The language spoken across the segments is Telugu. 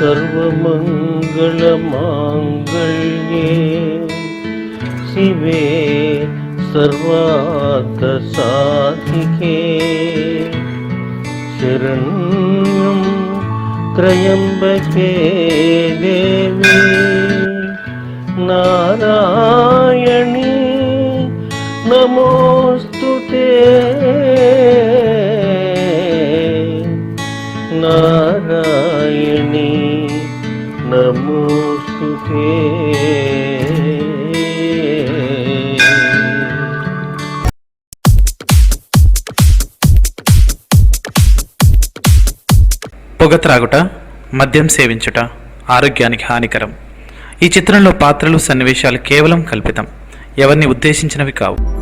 सर्वमङ्गलमाङ्गल्ये शिवे सर्वार्थसाधिके शरण्यं त्र्यम्बके देवी नारायणी పొగ త్రాగుట మద్యం సేవించుట ఆరోగ్యానికి హానికరం. ఈ చిత్రంలో పాత్రలు సన్నివేశాలు కేవలం కల్పితం. ఎవరిని ఉద్దేశించినవి కావు.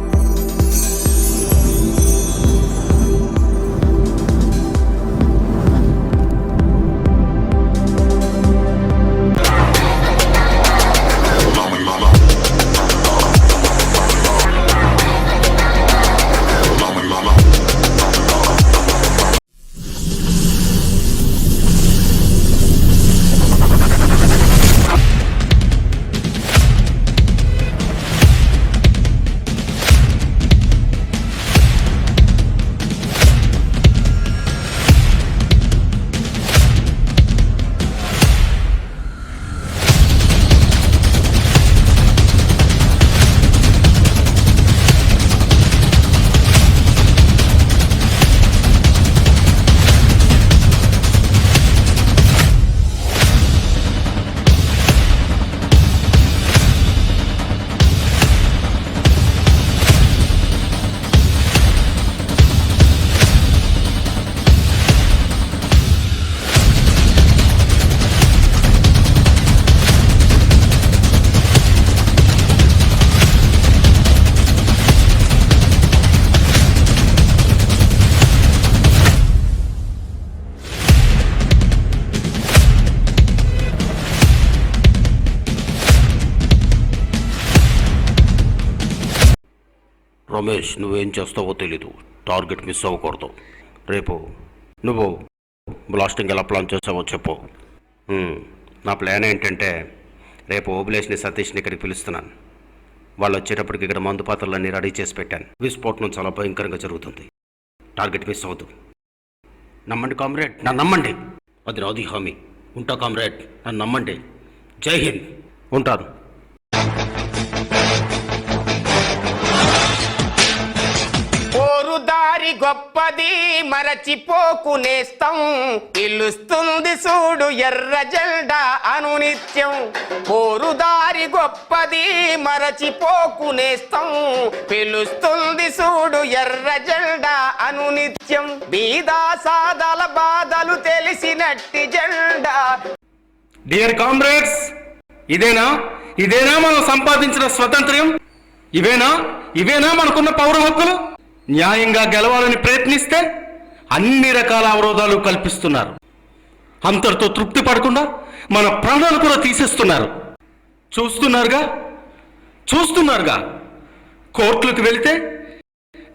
రమేష్ నువ్వేం చేస్తావో తెలీదు. టార్గెట్ మిస్ అవ్వకూడదు. రేపు నువ్వు బ్లాస్టింగ్ ఎలా ప్లాన్ చేసావో చెప్పు. నా ప్లాన్ ఏంటంటే రేపు ఓబులేష్ని సతీష్ని ఇక్కడికి పిలుస్తున్నాను. వాళ్ళు వచ్చేటప్పటికి ఇక్కడ మందు పాత్రలన్నీ రెడీ చేసి పెట్టాను. విస్ఫోటనం చాలా భయంకరంగా జరుగుతుంది. టార్గెట్ మిస్ అవ్వదు నమ్మండి కామ్రేడ్ నన్ను నమ్మండి. అది రాది హామీ. ఉంటా కామ్రేడ్ నన్ను నమ్మండి. జై హింద్. ఉంటాను. దారి గొప్పది మరచిపోకు నేస్తం. పిలుస్తుంది చూడు ఎర్ర జెండా అనునిత్యం. పోరుదారి గొప్పది మరచిపోకు నేస్తం. పిలుస్తుంది చూడు ఎర్ర జెండా అనునిత్యం. బీదా సాదల బాధలు తెలిసినట్టి జెండా డియర్ కామ్రేడ్స్ ఇదేనా? ఇదేనా మనం సంపాదించిన స్వతంత్రం ఇవేనా? ఇవేనా మనకున్న పౌర హక్కులు? న్యాయంగా గెలవాలని ప్రయత్నిస్తే అన్ని రకాల అవరోధాలు కల్పిస్తున్నారు. అంతటితో తృప్తి పడకుండా మన ప్రాణాలు కూడా తీసేస్తున్నారు. చూస్తున్నారుగా? చూస్తున్నారుగా? కోర్టులకు వెళితే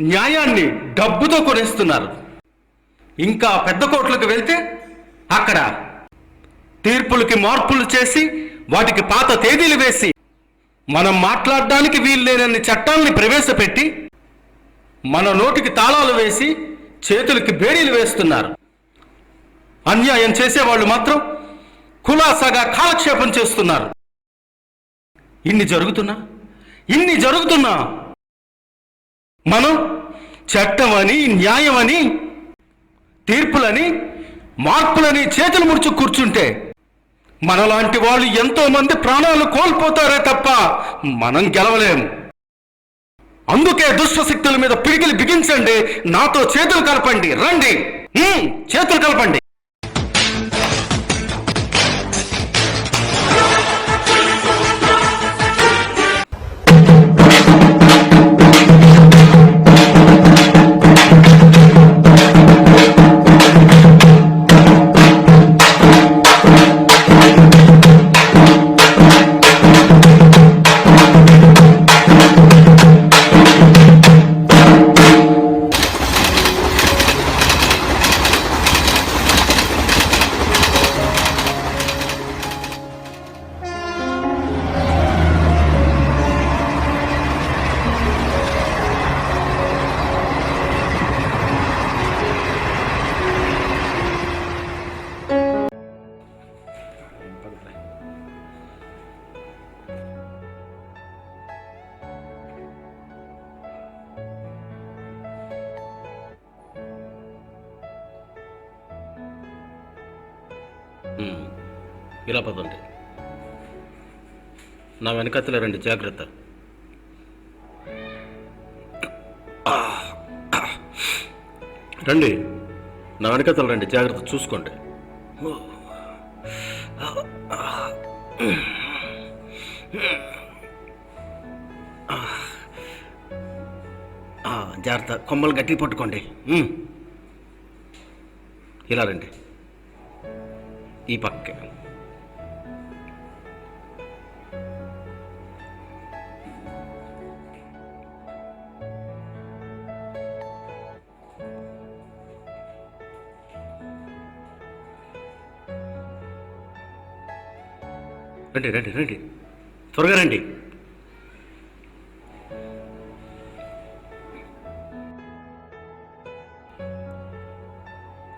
న్యాయాన్ని డబ్బుతో కొనేస్తున్నారు. ఇంకా పెద్ద కోర్టులకు వెళ్తే అక్కడ తీర్పులకి మార్పులు చేసి వాటికి పాత తేదీలు వేసి మనం మాట్లాడడానికి వీలు లేనన్ని చట్టాలని ప్రవేశపెట్టి మన నోటికి తాళాలు వేసి చేతులకి బేడీలు వేస్తున్నారు. అన్యాయం చేసేవాళ్ళు మాత్రం కులాసాగా కాలక్షేపం చేస్తున్నారు. ఇన్ని జరుగుతున్నా? ఇన్ని జరుగుతున్నా? మనం చట్టమని న్యాయమని తీర్పులని మార్పులని చేతులు ముడుచు కూర్చుంటే మనలాంటి వాళ్ళు ఎంతోమంది ప్రాణాలు కోల్పోతారే తప్ప మనం గెలవలేము. అందుకే దుష్ట శక్తుల మీద పిడికిలు బిగించండి. నాతో చేతులు కలపండి. రండి. చేతులు కలపండి. ఇలా పదండి నా వెనకత్తలే రండి జాగ్రత్త. రండి. నా వెనకత్తలు రండి జాగ్రత్త చూసుకోండి. జాగ్రత్త. కొమ్మలు గట్టి పట్టుకోండి. ఇలా రండి. ఈ పక్క. రండి రండి రండి. త్వరగా రండి.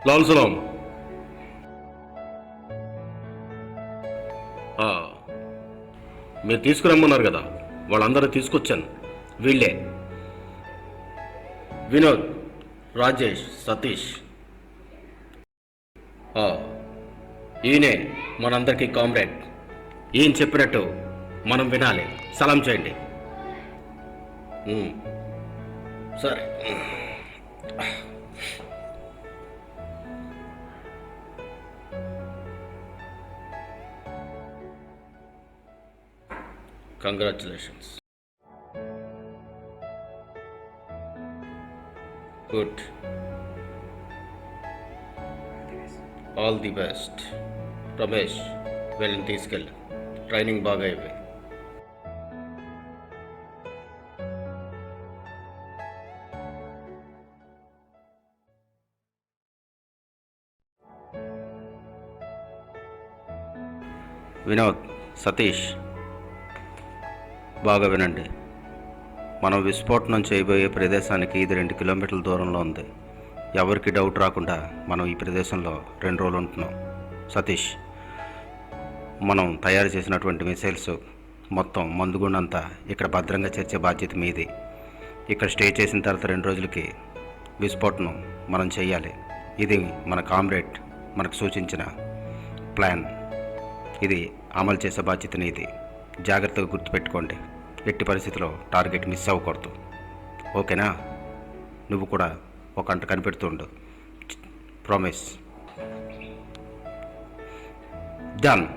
లాల్ సలాం. ఆ, మీరు తీసుకురమ్మన్నారు కదా వాళ్ళందరూ తీసుకొచ్చాను. వీళ్ళే. వినోద్ రాజేష్ సతీష్. ఆ, ఈయనే మనందరికీ కామ్రేడ్. ఈయన చెప్పినట్టు మనం వినాలి. సలాం చేయండి. సరే. Congratulations good all the best Ramesh వెళ్ళని తీసుకెళ్ళి. ట్రైనింగ్ బాగా అయిపోయింది. వినోద్ సతీష్ బాగా వినండి. మనం విస్ఫోటనం చేయబోయే ప్రదేశానికి ఇది రెండు కిలోమీటర్ల దూరంలో ఉంది. ఎవరికి డౌట్ రాకుండా మనం ఈ ప్రదేశంలో రెండు రోజులు ఉంటున్నాం. సతీష్ మనం తయారు చేసినటువంటి మిసైల్స్ మొత్తం మందుగుండంతా ఇక్కడ భద్రంగా చేర్చే బాధ్యత మీది. ఇక్కడ స్టే చేసిన తర్వాత రెండు రోజులకి విస్ఫోటనం మనం చేయాలి. ఇది మన కామ్రేడ్ మనకు సూచించిన ప్లాన్. ఇది అమలు చేసే బాధ్యత నీది. జాగ్రత్తగా గుర్తుపెట్టుకోండి. ఎట్టి పరిస్థితిలో టార్గెట్ మిస్ అవ్వకూడదు. ఓకేనా? నువ్వు కూడా ఒక అంట కనిపెడుతుండు ప్రామిస్ డన్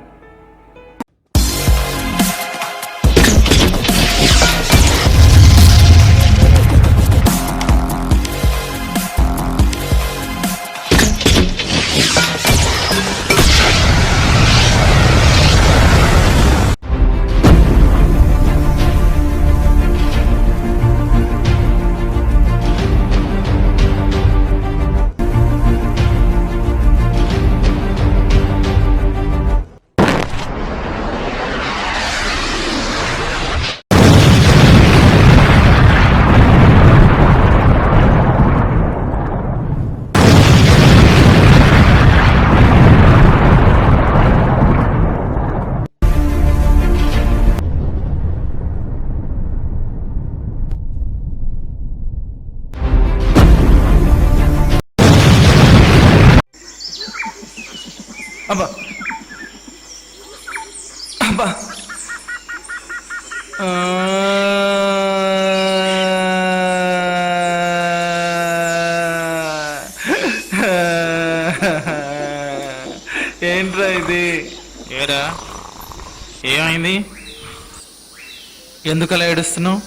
ఎందుకలా ఏడుస్తున్నావు?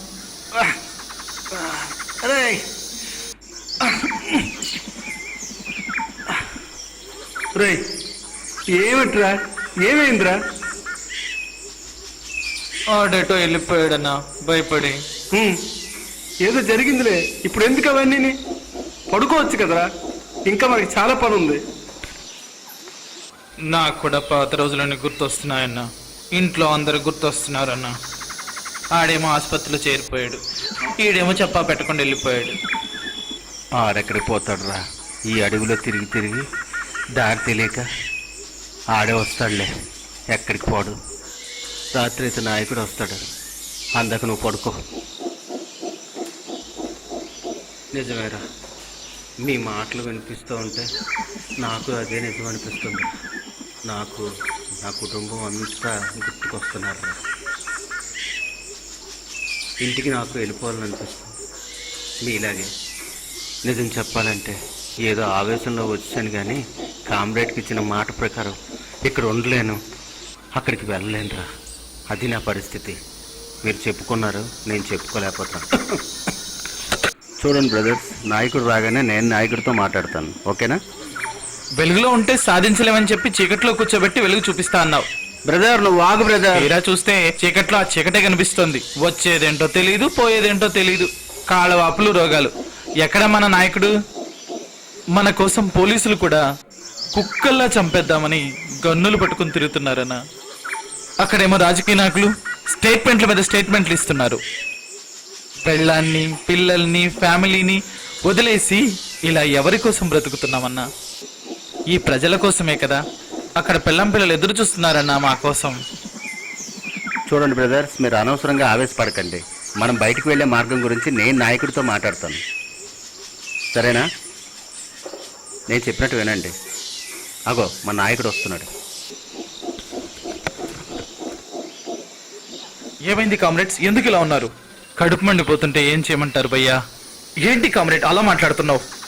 అరే రే ఏమిట్రా? ఏమైందిరా? ఆడేటో వెళ్ళిపోయాడన్నా భయపడి. హ్మ్. ఏదో జరిగిందిలే. ఇప్పుడు ఎందుకు అవన్నీ పడుకోవచ్చు కదరా. ఇంకా మనకి చాలా పని ఉంది నాకు కూడా పాత రోజులన్నీ గుర్తొస్తున్నాయన్న. ఇంట్లో అందరు గుర్తొస్తున్నారన్న. ఆడేమో ఆసుపత్రిలో చేరిపోయాడు. ఈడేమో చెప్పా పెట్టకుండా వెళ్ళిపోయాడు. ఆడెక్కడికి పోతాడురా? ఈ అడవిలో తిరిగి తిరిగి దారి తెలియక ఆడే వస్తాడులే. ఎక్కడికి పోడు? రాత్రి అయితే నాయకుడు వస్తాడు. అందక నువ్వు పడుకో. నిజమేరా. మీ మాటలు వినిపిస్తూ ఉంటే నాకు అదే నిజం అనిపిస్తుంది. నాకు నా కుటుంబం అంతా గుర్తుకొస్తున్నారు ఇంటికి నాకు వెళ్ళిపోవాలనిపిస్తుంది. మీలాగే నిజం చెప్పాలంటే ఏదో ఆవేశంలో వచ్చాను కానీ కామ్రేడ్కి ఇచ్చిన మాట ప్రకారం ఇక్కడ ఉండలేను. అక్కడికి వెళ్ళలేనురా. అది నా పరిస్థితి. మీరు చెప్పుకున్నారు నేను చెప్పుకోలేకపోతాను. చూడండి బ్రదర్స్ నాయకుడు రాగానే నేను నాయకుడితో మాట్లాడతాను. ఓకేనా? వెలుగులో ఉంటే సాధించలేమని చెప్పి చీకట్లో కూర్చోబెట్టి వెలుగు చూపిస్తా అన్నావు. బ్రదర్ నువ్వు వాగు బ్రదర్. ఇలా చూస్తే చీకట్లో ఆ చీకటే కనిపిస్తుంది. వచ్చేదేంటో తెలియదు పోయేదేంటో తెలియదు కాళ్ళవాపులు రోగాలు. ఎక్కడ మన నాయకుడు? మన కోసం పోలీసులు కూడా కుక్కల్లా చంపేద్దామని గన్నులు పట్టుకుని తిరుగుతున్నారన్న. అక్కడేమో రాజకీయ నాయకులు స్టేట్మెంట్ల మీద స్టేట్మెంట్లు ఇస్తున్నారు. పెళ్ళాన్ని పిల్లల్ని ఫ్యామిలీని వదిలేసి ఇలా ఎవరి కోసం బ్రతుకుతున్నామన్నా? ఈ ప్రజల కోసమే కదా? అక్కడ పెళ్ళం పిల్లలు ఎదురు చూస్తున్నారన్నా మా కోసం. చూడండి బ్రదర్స్ మీరు అనవసరంగా ఆవేశపడకండి. మనం బయటకు వెళ్ళే మార్గం గురించి నేను నాయకుడితో మాట్లాడతాను. సరేనా? నేను చెప్పినట్టు వినండి. అగో మా నాయకుడు వస్తున్నాడు. ఏమైంది కామ్రేడ్స్? ఎందుకు ఇలా ఉన్నారు? కడుపు మండిపోతుంటే ఏం చేయమంటారు భయ్యా? ఏంటి కామ్రేడ్ అలా మాట్లాడుతున్నావు?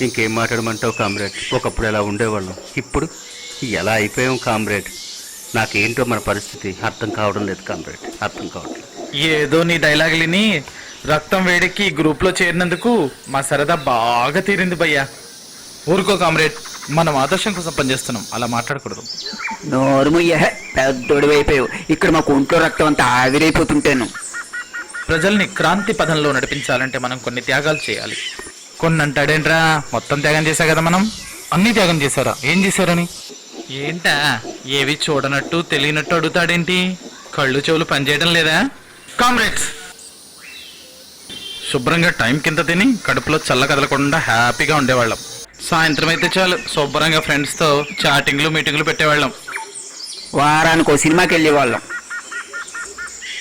ఇంకేం మాట్లాడమంటావు కామ్రేడ్? ఒకప్పుడు ఎలా ఉండేవాళ్ళం? ఇప్పుడు ఎలా అయిపోయాం కామ్రేడ్? నాకేంటో మన పరిస్థితి అర్థం కావడం లేదు కామ్రేడ్. అర్థం కావట్లేదు. ఏదో నీ డైలాగులని రక్తం వేడెక్కి ఈ గ్రూప్లో చేరినందుకు మా సరదా బాగా తీరింది భయ్యా. ఊరుకో కామ్రేడ్. మనం ఆదర్శం కోసం పనిచేస్తున్నాం అలా మాట్లాడకూడదు. నోరుముయ్య పెద్దోడు అయిపోయావు. ఇక్కడ మాకు ఒంట్లో రక్తం అంతా ఆవిరైపోతుంటాను. ప్రజల్ని క్రాంతి పదంలో నడిపించాలంటే మనం కొన్ని త్యాగాలు చేయాలి. కొన్ని అంటాడేంట్రా మొత్తం త్యాగం చేశా కదా మనం? అన్ని త్యాగం చేశారా? ఏం చేశారని? ఏంటా? ఏవి చూడనట్టు తెలియనట్టు అడుగుతాడేంటి? కళ్ళు చెవులు పనిచేయడం లేదా? కామ్రేడ్స్! శుభ్రంగా టైం కింద తిని కడుపులో చల్ల కదలకుండా హ్యాపీగా ఉండేవాళ్ళం. సాయంత్రం అయితే చాలు శుభ్రంగా ఫ్రెండ్స్తో చాటింగ్లు మీటింగ్లు పెట్టేవాళ్ళం. వారానికి ఒక సినిమాకి వెళ్ళేవాళ్ళం.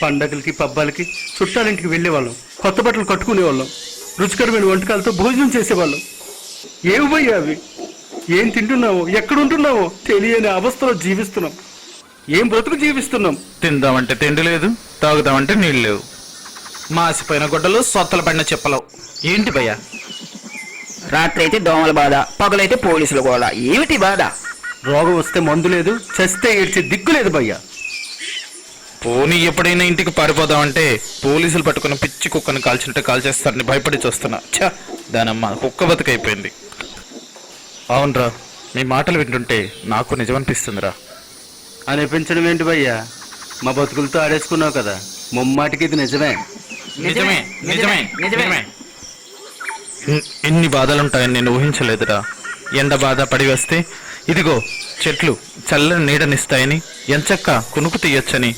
పండగలకి పబ్బాలకి చుట్టాలింటికి వెళ్ళేవాళ్ళం. కొత్త బట్టలు కట్టుకునేవాళ్ళం. రుచికరమైన వంటకాలతో భోజనం చేసేవాళ్ళం. ఏవి భయ్యా అవి? ఏం తింటున్నావో? ఎక్కడుంటున్నావో? తెలియని అవస్థలో జీవిస్తున్నాం. ఏం బ్రతుకు జీవిస్తున్నాం? తిందామంటే తిండి లేదు తాగుదామంటే నీళ్ళు లేవు. మాసిపోయిన గుడ్డలు సొత్తలు పడిన చెప్పలవు. ఏంటి భయ్యా? రాత్రి అయితే దోమల బాధ పగలైతే పోలీసుల గోళ ఏమిటి బాధ? రోగం వస్తే మందు లేదు చస్తే ఏడ్చే దిక్కు లేదు భయ్యా. పోనీ ఎప్పుడైనా ఇంటికి పారిపోదామంటే పోలీసులు పట్టుకుని పిచ్చి కుక్కను కాల్చినట్టు కాల్చేస్తారని భయపడి చూస్తున్నా. ఛ! దానమ్మ కుక్క బతుకైపోయింది. అవునరా మీ మాటలు వింటుంటే నాకు నిజమనిపిస్తుందిరా. అనిపించడం ఏంటి భయ్యా? మా బతుకులతో ఆడేసుకున్నావు కదా ముమ్మాటికి ఇది నిజమే. నిజమే నిజమే నిజమే ఇన్ని బాధలుంటాయని నేను ఊహించలేదురా. ఎండ బాధ పడి వస్తే ఇదిగో చెట్లు చల్లని నీడనిస్తాయని ఎంచక్క కునుకు తీయొచ్చని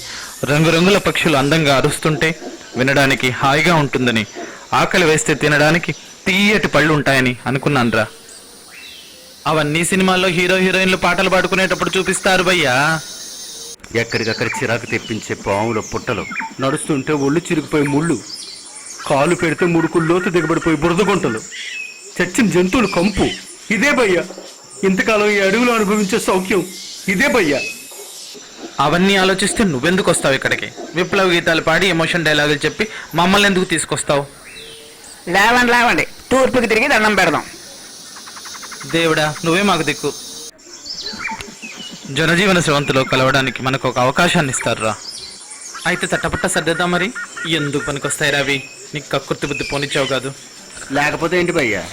రంగురంగుల పక్షులు అందంగా అరుస్తుంటే వినడానికి హాయిగా ఉంటుందని ఆకలి వేస్తే తినడానికి తీయటి పళ్ళు ఉంటాయని అనుకున్నానురా. అవన్నీ సినిమాల్లో హీరో హీరోయిన్లు పాటలు పాడుకునేటప్పుడు చూపిస్తారు భయ్యా. ఎక్కడికక్కడ చిరాకు తెప్పించే పాముల పుట్టలు నడుస్తుంటే ఒళ్ళు చిరిగిపోయి ముళ్ళు కాలు పెడితే ముడుకులు లోతు దిగబడిపోయి బురద గుంటలు చచ్చిన జంతువులు కంపు. ఇదే భయ్యా. ఇంతకాలం ఈ అడవిలో అనుభవించే సౌఖ్యం ఇదే భయ్యా. అవన్నీ ఆలోచిస్తే నువ్వెందుకు వస్తావు ఇక్కడికి? విప్లవ గీతాలు పాడి ఎమోషన్ డైలాగులు చెప్పి మమ్మల్ని ఎందుకు తీసుకొస్తావు? లేవండి లేవండి. తూర్పుకి తిరిగి దండం పెడదాం. దేవుడా నువ్వే మాకు దిక్కు. జనజీవన స్రవంతిలో కలవడానికి మనకు ఒక అవకాశాన్ని ఇస్తారురా. అయితే తట్టపట్ట సర్దేద్దాం మరి? ఎందుకు పనికొస్తాయి రావి? నీకు కక్కుర్తి బుద్ధి పోనిచ్చావు కాదు. లేకపోతే ఏంటి భయ్యా?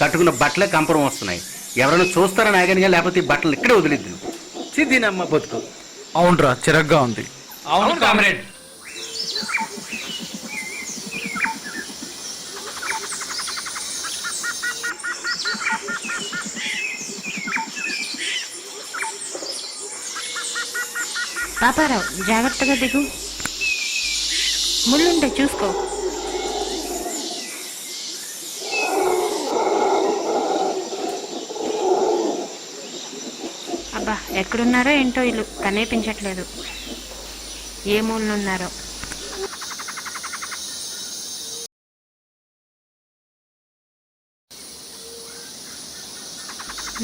కట్టుకున్న బట్టలే కంపరం వస్తున్నాయి. ఎవరైనా చూస్తారని ఆగానిగా లేకపోతే ఈ బట్టలు ఇక్కడే వదిలిద్దు చిదినమ్మ బతుకు. అవునరా చిరగ్గా ఉంది. అవును కామ్రేడ్. పాపారావు జాగ్రత్తగా దిగు. ముళ్ళుంటే చూసుకో. ఎక్కడున్నారో ఏంటో ఇల్లు కనిపించట్లేదు. ఏ మూలనున్నారో.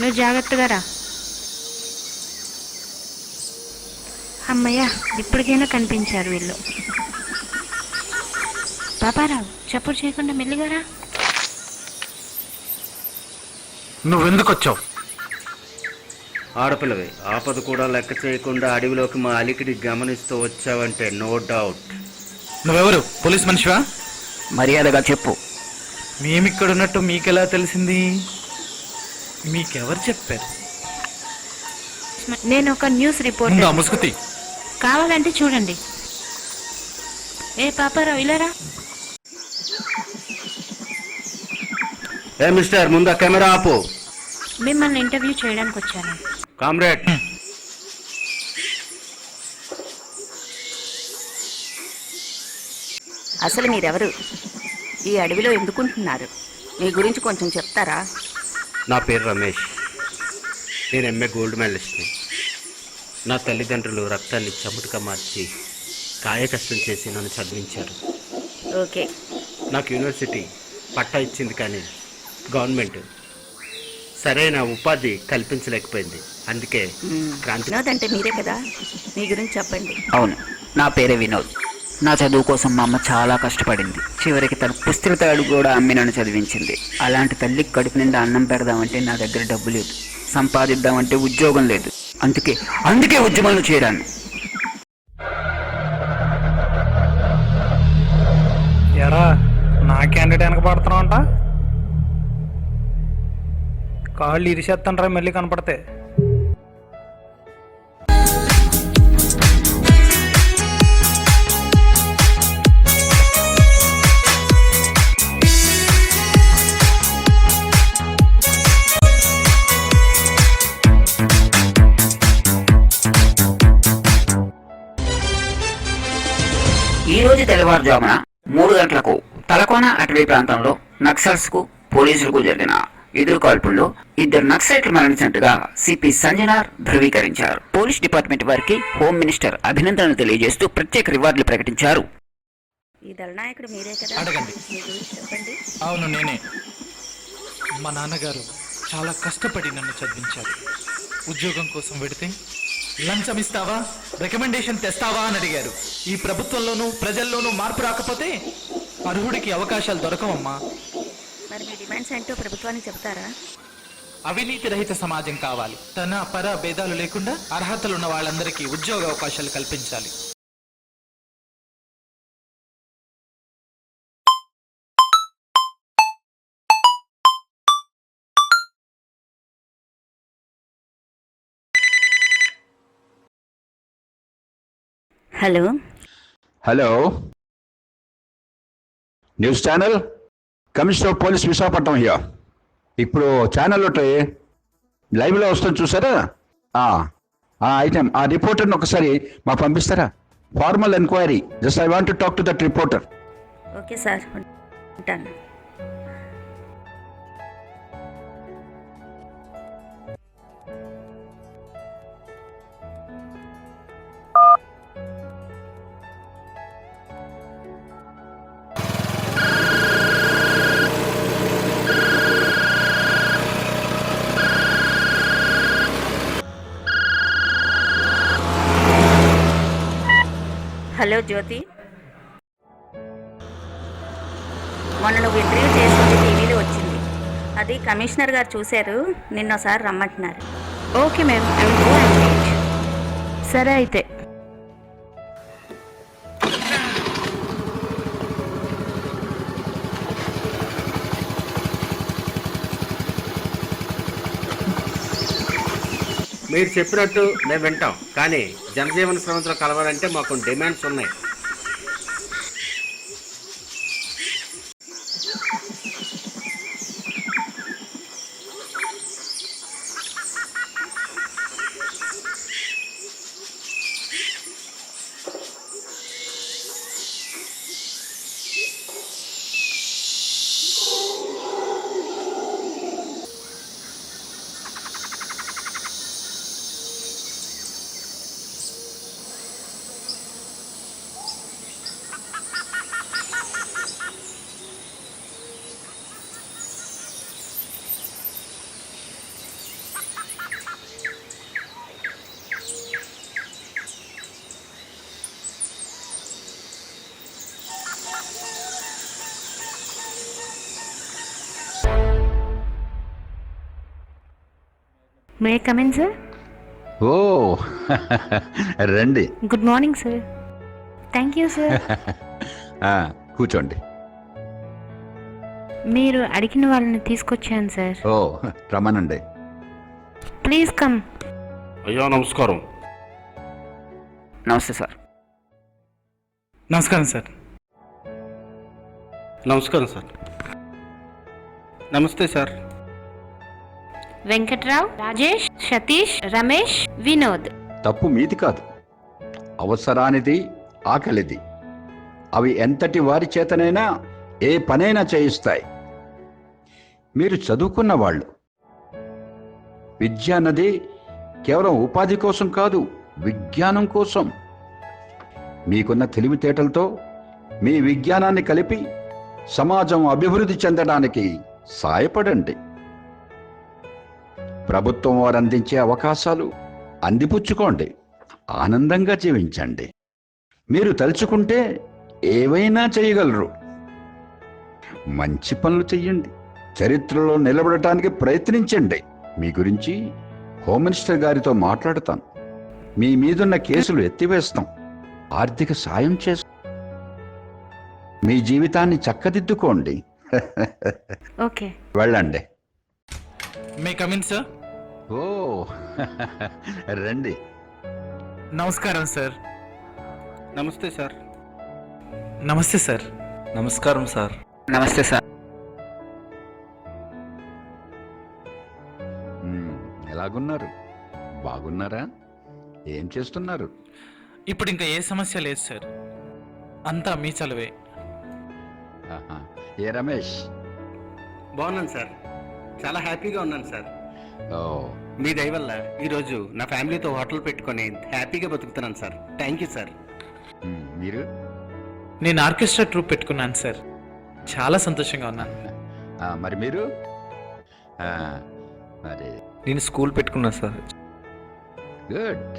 నువ్వు జాగ్రత్తగా రా. అమ్మయ్య ఇప్పటికైనా కనిపించారు వీళ్ళు. పాపారావు చప్పుడు చేయకుండా మెల్లిగారా నువ్వెందుకు వచ్చావు? ఆడపిల్లవి ఆపద కూడా లెక్క చేయకుండా అడవిలోకి మా అలికిడి గమనిస్తూ వచ్చావంటే నో డౌట్. నువ్వెవరు? పోలీస్ మనిషివా? మర్యాదగా చెప్పు. మేమిక్కడ ఉన్నట్టు మీకెలా తెలిసింది? మీకెవరు చెప్పారు? నేను ఒక న్యూస్ రిపోర్టర్. ముసుగుతి. కావాలంటే చూడండి. ఏ పాపారావు ఇలారా ఏ మిస్టర్ ముందు కెమెరా ఆపు. మిమ్మల్ని ఇంటర్వ్యూ చేయడానికి వచ్చాను కామ్రేడ్. అసలు మీరెవరు? ఈ అడవిలో ఎందుకుంటున్నారు? మీ గురించి కొంచెం చెప్తారా? నా పేరు రమేష్. నేను ఎంఏ గోల్డ్ మెడలిస్ట్ని నా తల్లిదండ్రులు రక్తాన్ని చెమటగా మార్చి కాయ కష్టం చేసి నన్ను చదివించారు. ఓకే. నాకు యూనివర్సిటీ పట్టా ఇచ్చింది కానీ గవర్నమెంట్ సరైన ఉపాధి కల్పించలేకపోయింది. అందుకే క్రాంతి వినోద్ అంటే మీరే కదా? మీ గురించి చెప్పండి. అవును. నా పేరే వినోద్. నా చదువు కోసం మా అమ్మ చాలా కష్టపడింది. చివరికి తన పుస్తక తాడు కూడా అమ్మి నన్ను చదివించింది. అలాంటి తల్లికి కడుపు నిండా అన్నం పెడదామంటే నా దగ్గర డబ్బు లేదు. సంపాదిద్దామంటే ఉద్యోగం లేదు. అందుకే అందుకే ఉద్యమంలో చేరాను. ఎరా నా క్యాండిడేట్ వెనక పడుతున్నావు అంట కాళ్ళు ఇరిసేస్తానరా మళ్ళీ కనపడతాయి ఈ రోజు తెల్లవారుజామున మూడు గంటలకు తలకోన అటవీ ప్రాంతంలో నక్సల్స్కు పోలీసులకు జరిగిన ఎదురు కాల్పుల్లో ఇద్దరు నక్సలైట్లు మరణించినట్టుగా సిపి సంజనార్ ధృవీకరించారు. పోలీస్ డిపార్ట్మెంట్ వారికి హోమ్ మినిస్టర్ అభినందనలు తెలియజేస్తూ ప్రత్యేక రివార్డులు ప్రకటించారు. ఈ దళనాయకుడు మీరే కదా? చెప్పండి. అవును నేనే. మా నాన్నగారు చాలా కష్టపడి నన్ను చదివించారు. ఉద్యోగం కోసం పెడితే లంచం ఇస్తావా? రికమెండేషన్ తెస్తావా అని అడిగారు. ఈ ప్రభుత్వంలోనూ ప్రజల్లోనూ మార్పు రాకపోతే అర్హుడికి అవకాశాలు దొరకవమ్మా. మరి మీ డిమాండ్స్ ఏంటో ప్రభుత్వానికి చెప్తారా అవినీతి రహిత సమాజం కావాలి. తన పర భేదాలు లేకుండా అర్హతలున్న వాళ్ళందరికీ ఉద్యోగ అవకాశాలు కల్పించాలి. Hello? Hello? News channel? Commissioner of police Visakhapatnam here ఇప్పుడు ఛానల్ ఒకటి లైవ్లో వస్తుంది చూసారా? ఆ, ఆ ఐటమ్ ఆ రిపోర్టర్ని ఒకసారి మాకు పంపిస్తారా? Formal enquiry just I want to talk to that reporter okay sir ఉంటాను. హలో జ్యోతి. మొన్న నువ్వు ఇంటర్వ్యూ చేసింది టీవీలో వచ్చింది. అది కమిషనర్ గారు చూశారు నిన్నోసారి రమ్మంటున్నారు. ఓకే మ్యామ్ సరే అయితే. మీరు చెప్పినట్టు మేము వింటాం. కానీ జనజీవన శ్రమంతో కలవాలంటే మాకు డిమాండ్స్ ఉన్నాయి. మే కమిన్ సార్ ఓ రండి. Good morning sir thank you sir ఆ, కూర్చోండి. మీరు అడిగిన వాళ్ళని తీసుకొచ్చాను సార్ ఓ రమ్మనండి. ప్లీజ్ కమ్ అయ్యా నమస్కారం. నమస్తే సార్ నమస్కారం సార్ నమస్కారం సార్ నమస్తే సార్ వెంకట్రావు రాజేష్ సతీష్ రమేష్ వినోద్. తప్పు మీది కాదు. అవసరానిది ఆకలిది. అవి ఎంతటి వారి చేతనైనా ఏ పనైనా చేయిస్తాయి. మీరు చదువుకున్న వాళ్ళు. విద్య అన్నది కేవలం ఉపాధి కోసం కాదు విజ్ఞానం కోసం. మీకున్న తెలివితేటలతో మీ విజ్ఞానాన్ని కలిపి సమాజం అభివృద్ధి చెందడానికి సాయపడండి ప్రభుత్వం వారు అందించే అవకాశాలు అందిపుచ్చుకోండి. ఆనందంగా జీవించండి. మీరు తలుచుకుంటే ఏవైనా చేయగలరు. మంచి పనులు చెయ్యండి. చరిత్రలో నిలబడటానికి ప్రయత్నించండి. మీ గురించి హోమ్ మినిస్టర్ గారితో మాట్లాడతాను. మీ మీదున్న కేసులు ఎత్తివేస్తాం. ఆర్థిక సాయం చేస్తాం మీ జీవితాన్ని చక్కదిద్దుకోండి. ఓకే. వెళ్ళండి. May come in sir. ఓ. రండి. నమస్కారం సార్. నమస్తే సార్. నమస్తే సార్. నమస్కారం సార్. నమస్తే సార్. ఎలాగున్నారు? బాగున్నారా? ఏం చేస్తున్నారు? ఇప్పుడు ఇంకా ఏ సమస్య లేదు సార్. అంతా మీ చలవే ఆహా. ఏ రమేష్? బాగున్నాను సార్. చాలా హ్యాపీగా ఉన్నాను సార్. మీ దయ వల్ల ఈరోజు నా ఫ్యామిలీతో హోటల్ పెట్టుకొని హ్యాపీగా బతుకుతున్నాను సార్. Thank you sir. మీరు? నేను ఆర్కెస్ట్రా ట్రూప్ పెట్టుకున్నాను సార్. చాలా సంతోషంగా ఉన్నాను. మరి మీరు? మరి. నేను స్కూల్ పెట్టుకున్నా సార్. గుడ్.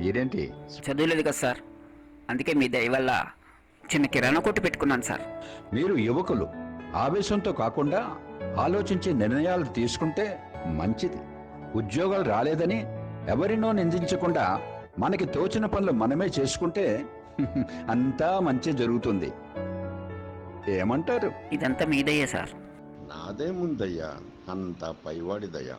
మీరేంటి? చదువులేదు కదా సార్. అందుకే మీ దయ వల్ల చిన్న కిరాణా కొట్టు పెట్టుకున్నాను సార్. మీరు యువకులు. ఆవేశంతో కాకుండా ఆలోచించి నిర్ణయాలు తీసుకుంటే మంచిది. ఉద్యోగాలు రాలేదని ఎవరినో నిందించకుండా మనకి తోచిన పనులు మనమే చేసుకుంటే అంతా మంచి జరుగుతుంది. ఏమంటారు? ఇదంతా మీ దయ్యే సార్. నాదే ముందయ్యా. అంత పైవాడి దయ